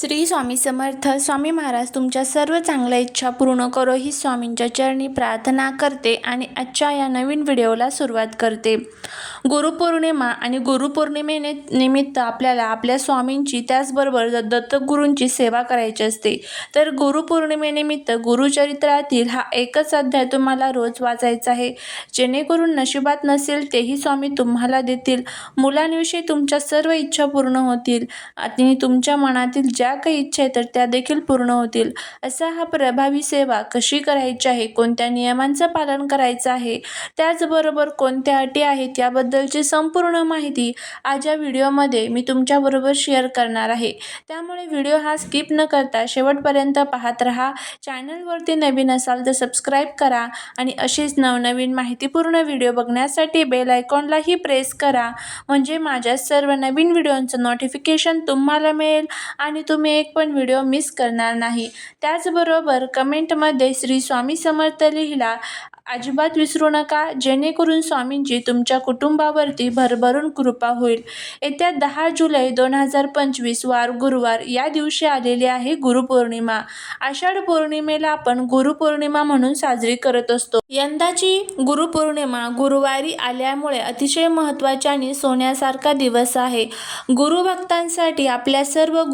श्री स्वामी समर्थ स्वामी महाराज तुमच्या सर्व चांगल्या इच्छा पूर्ण करो ही स्वामींच्या चरणी प्रार्थना करते आणि आजच्या या नवीन व्हिडिओला सुरुवात करते. गुरुपौर्णिमा आणि गुरुपौर्णिमेने निमित्त आपल्याला आपल्या स्वामींची त्याचबरोबर द- दत्तगुरूंची सेवा करायची असते. तर गुरुपौर्णिमेनिमित्त गुरुचरित्रातील हा एकच अध्याय तुम्हाला रोज वाचायचा आहे. जेणेकरून नशिबात नसेल तेही स्वामी तुम्हाला देतील. मुलांविषयी तुमच्या सर्व इच्छा पूर्ण होतील. आणि तुमच्या मनातील ज्या काही इच्छा आहेत तर त्या देखील पूर्ण होतील. असा हा प्रभावी सेवा कशी करायची आहे कोणत्या नियमांचं पालन करायचं आहे त्याचबरोबर कोणत्या अटी आहेत याबद्दलची संपूर्ण माहिती आज या व्हिडिओमध्ये मी तुमच्याबरोबर शेअर करणार आहे. त्यामुळे व्हिडिओ हा स्किप न करता शेवटपर्यंत पाहत राहा. चॅनलवरती नवीन असाल तर सबस्क्राईब करा आणि अशीच नवनवीन माहितीपूर्ण व्हिडिओ बघण्यासाठी बेल आयकॉनलाही प्रेस करा. म्हणजे माझ्या सर्व नवीन व्हिडिओंचं नोटिफिकेशन तुम्हाला मिळेल आणि तुम्ही एक पण व्हिडिओ मिस करणार नाही. त्याचबरोबर कमेंटमध्ये श्री स्वामी समर्थ लिहिला अजिबात विसरू नका जेणेकरून स्वामींची तुमच्या कुटुंबावरती भरभरून कृपा होईल. येत्या दहा जुलै दोन हजार पंचवीस वार गुरुवार या दिवशी आलेली आहे गुरुपौर्णिमा. आषाढ पौर्णिमेला आपण गुरुपौर्णिमा म्हणून साजरी करत असतो. यंदाची गुरुपौर्णिमा गुरुवारी आल्यामुळे अतिशय महत्त्वाचा आणि सोन्यासारखा दिवस आहे. गुरुभक्तांसाठी आपल्या सर्व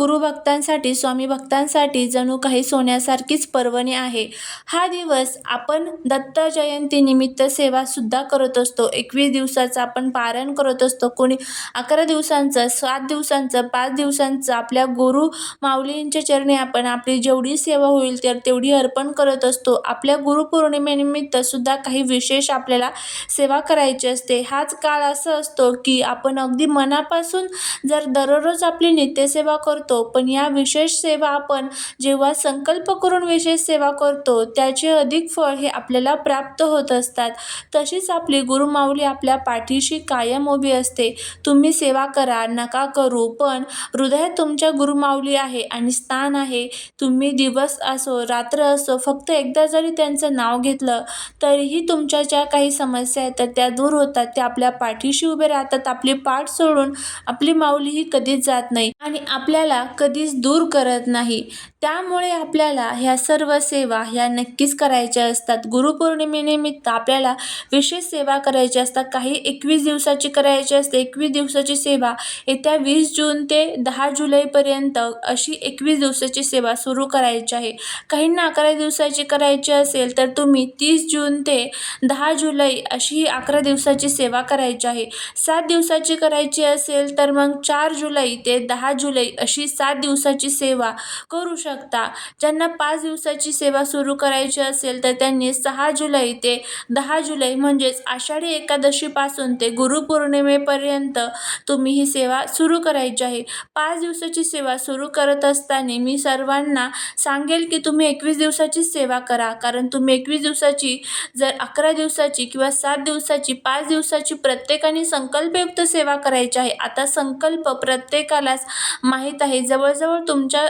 भक्तांसाठी स्वामी भक्तांसाठी जणू काही सोन्यासारखीच पर्वणी आहे. हा दिवस आपण दत्त जयंतीनिमित्त सेवासुद्धा करत असतो. एकवीस दिवसाचं आपण पारायण करत असतो. कोणी अकरा दिवसांचं सात दिवसांचं पाच दिवसांचं आपल्या गुरु माऊलींच्या चरणी आपण आपली जेवढी सेवा होईल तर तेवढी अर्पण करत असतो. आपल्या गुरुपौर्णिमेनिमित्त सुद्धा काही विशेष आपल्याला सेवा करायची असते. हाच काळ असं असतो की आपण अगदी मनापासून जर दररोज आपली नित्यसेवा करतो पण या विशेष सेवा आपण जेव्हा संकल्प करून विशेष सेवा करतो त्याचे अधिक फळ हे आपल्याला प्राप्त होत असतात. तशीच आपली गुरुमाऊली आपल्या पाठीशी कायम उभी असते. तुम्ही सेवा करा नका करू पण हृदय तुमच्या गुरुमाऊली आहे आणि स्थान आहे. तुम्ही दिवस असो रात्र असो फक्त एकदा जरी त्यांचं नाव घेतलं तरीही तुमच्या ज्या काही समस्या आहेत तर त्या दूर होतात. त्या आपल्या पाठीशी उभे राहतात. आपली पाठ सोडून आपली माऊली ही कधीच जात नाही. आणि आपल्याला कधी कधीच दूर करत नाही. त्यामुळे आपल्याला ह्या सर्व सेवा ह्या नक्कीच करायच्या असतात. गुरुपौर्णिमेनिमित्त आपल्याला विशेष सेवा करायची असतात. काही एकवीस दिवसाची करायची असते. एकवीस दिवसाची सेवा येत्या वीस जून ते दहा जुलैपर्यंत अशी एकवीस दिवसाची सेवा सुरू करायची आहे. काहींना अकरा दिवसाची करायची असेल तर तुम्ही तीस जून ते दहा जुलै अशी ही अकरा दिवसाची सेवा करायची आहे. सात दिवसाची करायची असेल तर मग चार जुलै ते दहा जुलै अशी सात दिवस दिवसाची सेवा करू शकता. ज्यांना पाच दिवसाची सेवा सुरू करायची असेल तर त्यांनी सहा जुलै ते दहा जुलै म्हणजेच आषाढी एकादशीपासून ते गुरुपौर्णिमेपर्यंत तुम्ही ही सेवा सुरू करायची आहे. पाच दिवसाची सेवा सुरू करत असताना मी सर्वांना सांगेल की तुम्ही एकवीस दिवसाची सेवा करा. कारण तुम्ही एकवीस दिवसाची जर अकरा दिवसाची किंवा सात दिवसाची पाच दिवसाची प्रत्येकाने संकल्पयुक्त सेवा करायची आहे. आता संकल्प प्रत्येकालाच माहीत आहे. जवळजवळ तुमच्या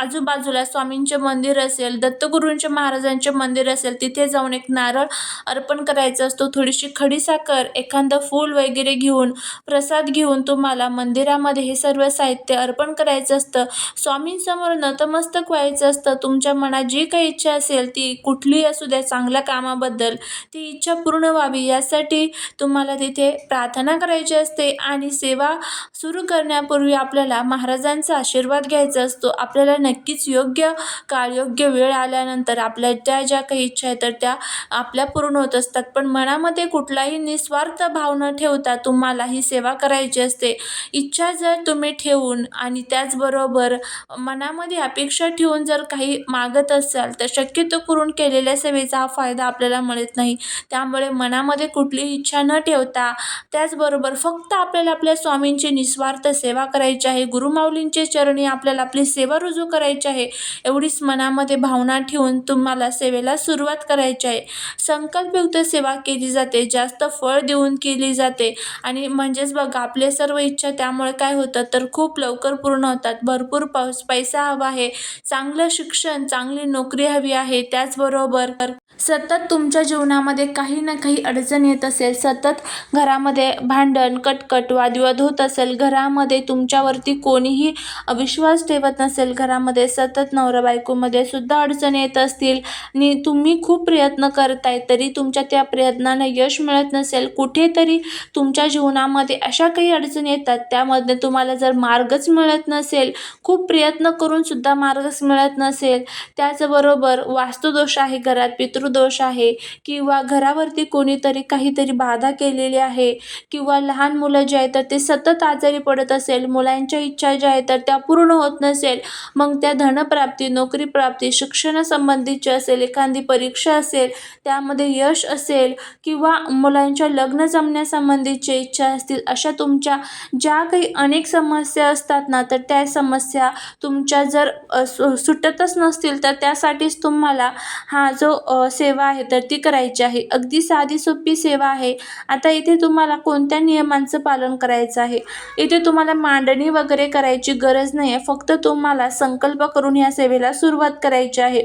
आजूबाजूला स्वामींचे मंदिर असेल दत्तगुरूंचे महाराजांचे मंदिर असेल तिथे जाऊन एक नारळ अर्पण करायचा असतो. थोडीशी खडीसाखर एखादं फूल वगैरे घेऊन प्रसाद घेऊन तुम्हाला मंदिरामध्ये हे सर्व साहित्य अर्पण करायचं असतं. स्वामींसमोर नतमस्तक व्हायचं असतं. तुमच्या मनात जी काही इच्छा असेल ती कुठलीही असू द्या चांगल्या कामाबद्दल ती इच्छा पूर्ण व्हावी. यासाठी तुम्हाला तिथे प्रार्थना करायची असते आणि सेवा सुरू करण्यापूर्वी आपल्याला महाराजांचा आशीर्वाद घ्यायचा असतो. आपल्याला नक्कीच योग्य काळ योग्य वेळ आल्यानंतर आपल्या त्या ज्या काही इच्छा आहेत तर त्या आपल्या पूर्ण होत असतात. पण मनामध्ये कुठलाही निस्वार्थ भाव न ठेवता तुम्हाला ही सेवा करायची असते. इच्छा जर तुम्ही ठेवून आणि त्याचबरोबर मनामध्ये अपेक्षा ठेवून जर काही मागत असाल तर शक्यतो करून केलेल्या सेवेचा हा फायदा आपल्याला मिळत नाही. त्यामुळे मनामध्ये कुठलीही इच्छा न ठेवता त्याचबरोबर फक्त आपल्याला आपल्या स्वामींची निस्वार्थ सेवा करायची आहे. गुरुमाऊलींचे चरणी आपल्याला आपली सेवा रुजू करायची आहे. एवढीच मनामध्ये भावना ठेवून तुम्हाला सेवेला सुरुवात करायची आहे. संकल्पयुक्त सेवा केली जाते. जास्त फळ देऊन केली जाते. आणि म्हणजेच बघा आपले सर्व इच्छा त्यामुळे काय होतं तर खूप लवकर पूर्ण होतात. भरपूर पाऊस पैसा हवा आहे. चांगलं शिक्षण चांगली नोकरी हवी आहे. त्याचबरोबर सतत तुमच्या जीवनामध्ये काही ना काही अडचण येत असेल सतत घरामध्ये भांडण कटकट वादविवाद होत असेल घरामध्ये तुमच्यावरती कोणीही अविश्वास विश्वास ठेवत नसेल घरामध्ये सतत नवरा बायकोमध्ये सुद्धा अडचणी येत असतील आणि तुम्ही खूप प्रयत्न करताय तरी तुमच्या त्या प्रयत्नांना यश मिळत नसेल कुठेतरी तुमच्या जीवनामध्ये अशा काही अडचणी येतात त्यामध्ये तुम्हाला जर मार्गच मिळत नसेल खूप प्रयत्न करून सुद्धा मार्गच मिळत नसेल त्याचबरोबर वास्तुदोष आहे घरात पितृदोष आहे किंवा घरावरती कोणीतरी काहीतरी बाधा केलेली आहे किंवा लहान मुलं जे आहेत तर ते सतत आजारी पडत असेल मुलांच्या इच्छा ज्या आहेत तर त्या पूर्ण पूर्ण होत नसेल मग त्या धनप्राप्ती नोकरी प्राप्ती शिक्षणासंबंधीची असेल एखादी परीक्षा असेल त्यामध्ये यश असेल किंवा मुलांच्या लग्न जमण्यासंबंधीच्या इच्छा असतील अशा तुमच्या ज्या काही अनेक समस्या असतात ना तर त्या समस्या तुमच्या जर सु सुटतच नसतील तर त्यासाठीच तुम्हाला हा जो सेवा आहे तर ती करायची आहे. अगदी साधी सोपी सेवा आहे. आता इथे तुम्हाला कोणत्या नियमांचं पालन करायचं आहे? इथे तुम्हाला मांडणी वगैरे करायची गरज नाही. आहे फक्त तुम्हाला संकल्प करून या सेवेला सुरुवात करायची आहे.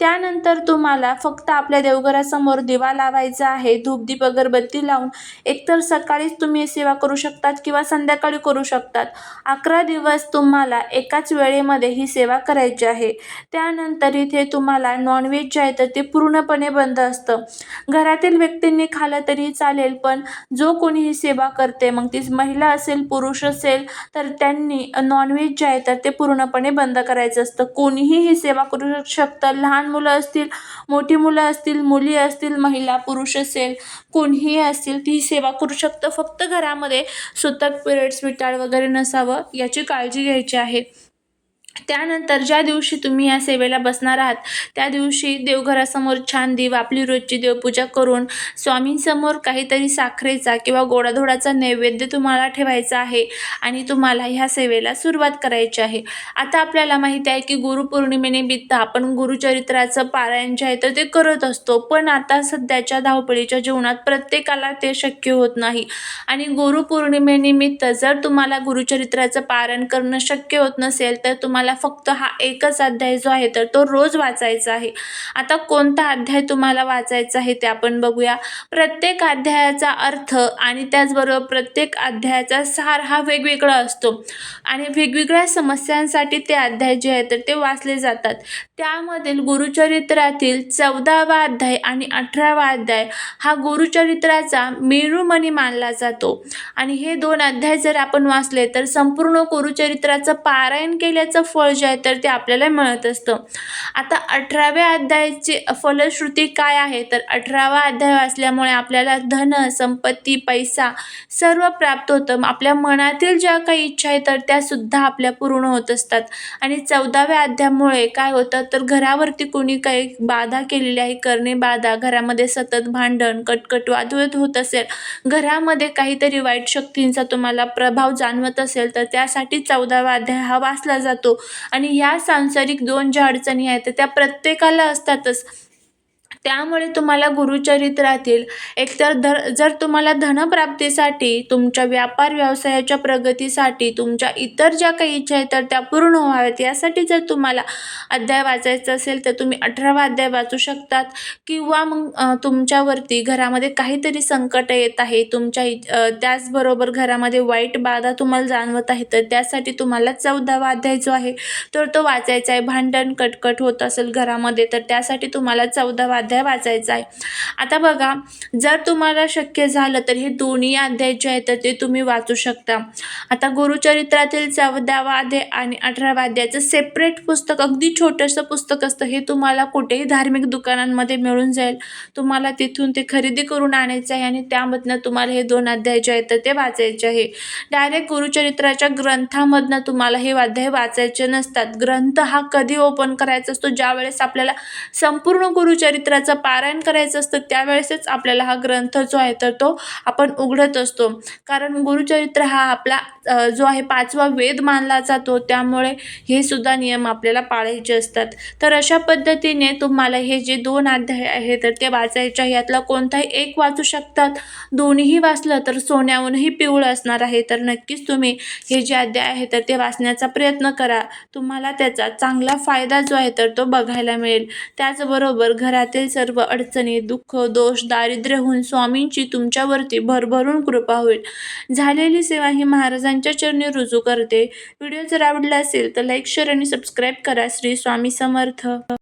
त्यानंतर तुम्हाला फक्त आपल्या देवघरासमोर दिवा लावायचा आहे. धूपदीप अगरबत्ती लावून एकतर सकाळीच तुम्ही सेवा करू शकतात किंवा संध्याकाळी करू शकतात. अकरा दिवस तुम्हाला एकाच वेळेमध्ये ही सेवा करायची आहे. त्यानंतर इथे तुम्हाला नॉनव्हेज जे आहे तर ते पूर्णपणे बंद असतं. घरातील व्यक्तींनी खाल्लं तरी चालेल पण जो कोणी ही सेवा करते मग ती महिला असेल पुरुष असेल तर त्यांनी नॉनव्हेज जे आहे तर ते पूर्णपणे बंद करायचं असतं. कोणीही ही सेवा करू शकतं. लहान मुलं असतील मोठी मुलं असतील मुली असतील महिला पुरुष असेल कोणीही असतील ती सेवा करू शकतं. फक्त घरामध्ये सुतक पिरियड्स विटाळ वगैरे नसावं याची काळजी घ्यायची आहे. त्यानंतर ज्या दिवशी तुम्ही या सेवेला बसणार आहात त्या दिवशी देवघरासमोर छान दिव आपली रोजची देवपूजा करून स्वामींसमोर काहीतरी साखरेचा किंवा गोडाधोडाचा नैवेद्य तुम्हाला ठेवायचा आहे आणि तुम्हाला ह्या सेवेला सुरुवात करायची आहे. आता आपल्याला माहिती आहे की गुरुपौर्णिमेनिमित्त आपण गुरुचरित्राचं पारायण जे आहे तर ते करत असतो. पण आता सध्याच्या धावपळीच्या जीवनात प्रत्येकाला ते शक्य होत नाही. आणि गुरुपौर्णिमेनिमित्त जर तुम्हाला गुरुचरित्राचं पारायण करणं शक्य होत नसेल तर तुम्हाला फक्त हा एकच अध्याय जो आहे तर तो रोज वाचायचा आहे. आता कोणता अध्याय तुम्हाला वाचायचा आहे ते आपण बघूया. प्रत्येक अध्यायाचा अर्थ आणि त्याचबरोबर प्रत्येक अध्यायाचा सार हा वेगवेगळा असतो. आणि वेगवेगळ्या समस्यांसाठी ते अध्याय जे आहे तर ते वाचले जातात. त्यामधील गुरुचरित्रातील चौदावा अध्याय आणि अठरावा अध्याय हा गुरुचरित्राचा मेरुमणी मानला जातो. आणि हे दोन अध्याय जर आपण वाचले तर संपूर्ण गुरुचरित्राचं पारायण केल्याचं फळ जे आहे तर ते आपल्याला मिळत असतं. आता अठराव्या अध्यायाची फलश्रुती काय आहे? तर अठरावा अध्याय असल्यामुळे आपल्याला धन संपत्ती पैसा सर्व प्राप्त होतं. आपल्या मनातील ज्या काही इच्छा आहेत तर त्यासुद्धा आपल्या पूर्ण होत असतात. आणि चौदाव्या अध्यायामुळे काय होतं? तर घरावरती कोणी काही बाधा केलेली आहे करणे बाधा घरामध्ये सतत भांडण कटकट वादवत होत असेल घरामध्ये काहीतरी वाईट शक्तींचा तुम्हाला प्रभाव जाणवत असेल तर त्यासाठी चौदावा अध्याय हा वाचला जातो. आणि ह्या सांसारिक दोन ज्या अडचणी आहेत तर त्या प्रत्येकाला असतातच. त्यामुळे तुम्हाला गुरुचरित्रातील एकतर धर जर तुम्हाला धनप्राप्तीसाठी तुमच्या व्यापार व्यवसायाच्या प्रगतीसाठी तुमच्या इतर ज्या काही इच्छा आहेत तर त्या पूर्ण व्हाव्यात. यासाठी जर तुम्हाला अध्याय वाचायचा असेल तर तुम्ही अठरावा अध्याय वाचू शकतात. किंवा मग तुमच्यावरती घरामध्ये काहीतरी संकट येत आहे तुमच्या इ- त्याचबरोबर घरामध्ये वाईट बाधा तुम्हाला जाणवत आहे तर त्यासाठी तुम्हाला चौदावा अध्याय जो आहे तर तो वाचायचा आहे. भांडण कटकट होत असेल घरामध्ये तर त्यासाठी तुम्हाला चौदावा अध्याय वाचायचा आहे. आता बघा जर तुम्हाला शक्य झालं तर हे दोन्ही अध्याय जे आहेत तर ते तुम्ही वाचू शकता. आता गुरुचरित्रातील चौदावा अध्याय आणि अठरावा अध्यायाचं सेपरेट पुस्तक अगदी छोटंसं पुस्तक असतं हे तुम्हाला कुठेही धार्मिक दुकानांमध्ये मिळून जाईल. तुम्हाला तिथून ते खरेदी करून आणायचं आहे आणि त्यामधनं तुम्हाला हे दोन अध्याय जे आहेत तर ते वाचायचे आहे. डायरेक्ट गुरुचरित्राच्या ग्रंथामधनं तुम्हाला हे अध्याय वाचायचे नसतात. ग्रंथ हा कधी ओपन करायचा असतो? ज्यावेळेस आपल्याला संपूर्ण गुरुचरित्र त्याचं पारायण करायचं असतं त्यावेळेसच आपल्याला हा ग्रंथ जो आहे तर तो आपण उघडत असतो. कारण गुरुचरित्र हा आपला जो आहे पाचवा वेद मानला जातो. त्यामुळे हे सुद्धा नियम आपल्याला पाळायचे असतात. तर अशा पद्धतीने तुम्हाला हे जे दोन अध्याय आहे तर ते वाचायचे आहे यातला कोणताही एक वाचू शकतात. दोन्हीही वाचलं तर सोन्याहूनही पिवळं असणार आहे. तर नक्कीच तुम्ही हे जे अध्याय आहे तर ते वाचण्याचा प्रयत्न करा. तुम्हाला त्याचा चांगला फायदा जो आहे तर तो बघायला मिळेल. त्याचबरोबर घरातील जीवनातील सर्व अडचणी दुःख दोष दारिद्र्य होऊन स्वामींची तुमच्यावरती भरभरून कृपा होईल. झालेली सेवा ही महाराजांच्या चरणी रुजू करते. व्हिडिओ जर आवडला असेल तर लाईक शेअर आणि सबस्क्राईब करा. श्री स्वामी समर्थ.